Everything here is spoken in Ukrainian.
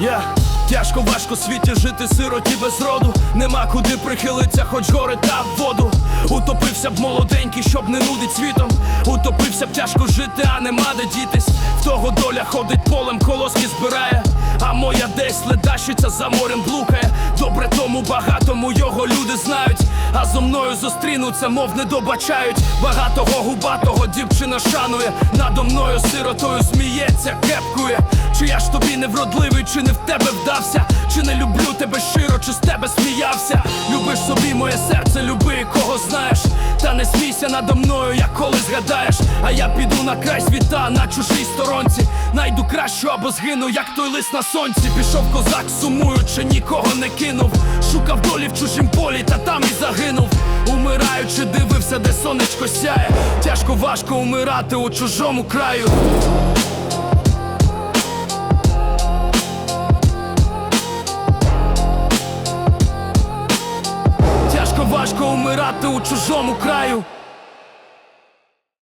Я Тяжко важко в світі жити сироті без роду. Нема куди прихилиться, хоч гори та в воду. Утопився б молоденький, щоб не нудить світом. Утопився б тяжко жити, а нема де дітись. В того доля ходить полем, колоски збирає. А моя десь ледащиця за морем блукає. Добре тому багатому його люди знають. А зо мною зустрінуться, мов не добачають. Багатого губатого дівчина шанує. Надо мною сиротою я ж тобі не вродливий, чи не в тебе вдався? Чи не люблю тебе щиро, чи з тебе сміявся? Любиш собі моє серце, люби кого знаєш. Та не смійся надо мною, як коли згадаєш. А я піду на край світа, на чужій сторонці. Найду кращу або згину, як той лист на сонці. Пішов козак, сумуючи, нікого не кинув. Шукав долі в чужім полі, та там і загинув. Умираючи, дивився, де сонечко сяє. Тяжко важко умирати у чужому краю важко умирати у чужому краю